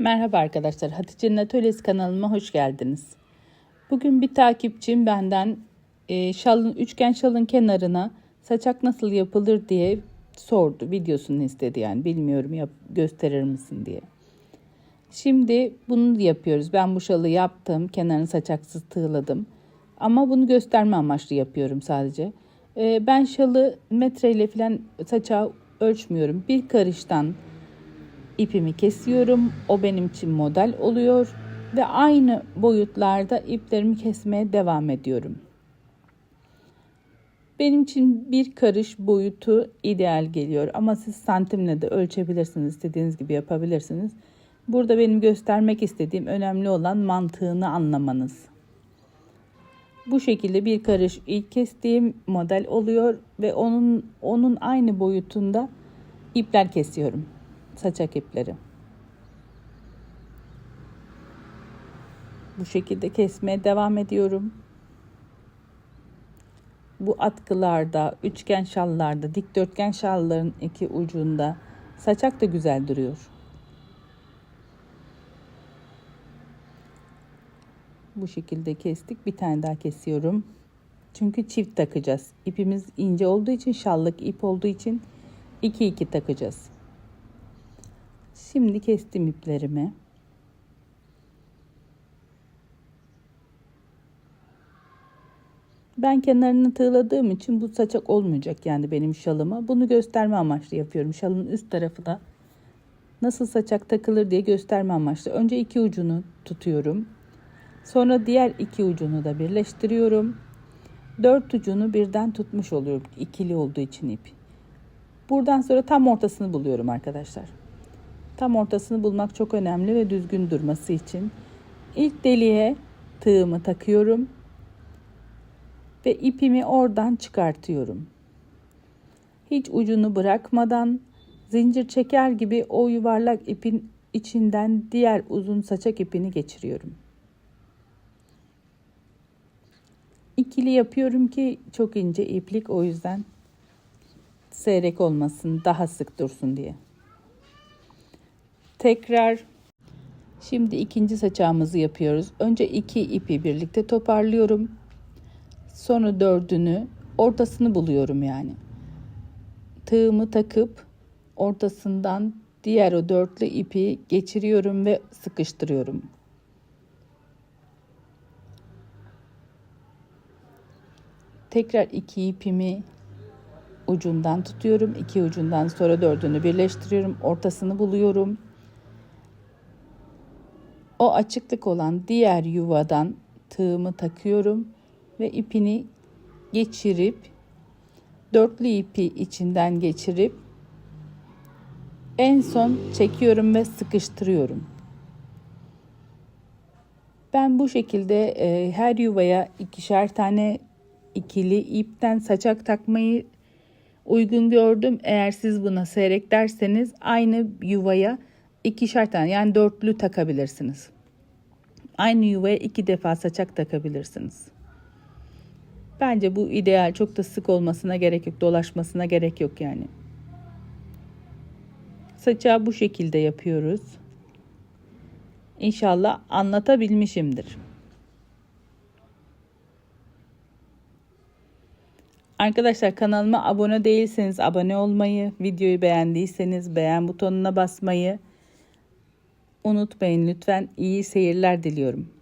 Merhaba arkadaşlar, Hatice'nin Atölyesi kanalıma hoş geldiniz. Bugün bir takipçim benden e, şalın, üçgen şalın kenarına saçak nasıl yapılır diye sordu. Videosunu istedi yani bilmiyorum yap, gösterir misin diye. Şimdi bunu yapıyoruz. Ben bu şalı yaptım, kenarını saçaksız tığladım. Ama bunu gösterme amaçlı yapıyorum sadece. E, ben şalı metreyle falan saçağı ölçmüyorum. Bir karıştan ipimi kesiyorum. O benim için model oluyor ve aynı boyutlarda iplerimi kesmeye devam ediyorum. Benim için bir karış boyutu ideal geliyor ama siz santimle de ölçebilirsiniz. istediğiniz gibi yapabilirsiniz. Burada benim göstermek istediğim önemli olan mantığını anlamanız. Bu şekilde bir karış ilk kestiğim model oluyor ve onun onun aynı boyutunda ipler kesiyorum saçak ipleri. Bu şekilde kesmeye devam ediyorum. Bu atkılarda, üçgen şallarda, dikdörtgen şalların iki ucunda saçak da güzel duruyor. Bu şekilde kestik. Bir tane daha kesiyorum. Çünkü çift takacağız. İpimiz ince olduğu için, şallık ip olduğu için iki iki takacağız. Şimdi kestim iplerimi. Ben kenarını tığladığım için bu saçak olmayacak yani benim şalıma. Bunu gösterme amaçlı yapıyorum. Şalın üst tarafı da nasıl saçak takılır diye gösterme amaçlı. Önce iki ucunu tutuyorum. Sonra diğer iki ucunu da birleştiriyorum. Dört ucunu birden tutmuş oluyorum. ikili olduğu için ip. Buradan sonra tam ortasını buluyorum arkadaşlar. Tam ortasını bulmak çok önemli ve düzgün durması için. İlk deliğe tığımı takıyorum ve ipimi oradan çıkartıyorum. Hiç ucunu bırakmadan zincir çeker gibi o yuvarlak ipin içinden diğer uzun saçak ipini geçiriyorum. İkili yapıyorum ki çok ince iplik o yüzden seyrek olmasın, daha sık dursun diye. Tekrar şimdi ikinci saçağımızı yapıyoruz. Önce iki ipi birlikte toparlıyorum. Sonra dördünü ortasını buluyorum yani. Tığımı takıp ortasından diğer o dörtlü ipi geçiriyorum ve sıkıştırıyorum. Tekrar iki ipimi ucundan tutuyorum. iki ucundan sonra dördünü birleştiriyorum. Ortasını buluyorum o açıklık olan diğer yuvadan tığımı takıyorum ve ipini geçirip dörtlü ipi içinden geçirip en son çekiyorum ve sıkıştırıyorum. Ben bu şekilde e, her yuvaya ikişer tane ikili ipten saçak takmayı uygun gördüm. Eğer siz buna seyrek derseniz aynı yuvaya ikişer tane yani dörtlü takabilirsiniz. Aynı yuvaya iki defa saçak takabilirsiniz. Bence bu ideal. Çok da sık olmasına gerek yok. Dolaşmasına gerek yok yani. Saçağı bu şekilde yapıyoruz. İnşallah anlatabilmişimdir. Arkadaşlar kanalıma abone değilseniz abone olmayı, videoyu beğendiyseniz beğen butonuna basmayı unutmayın lütfen. İyi seyirler diliyorum.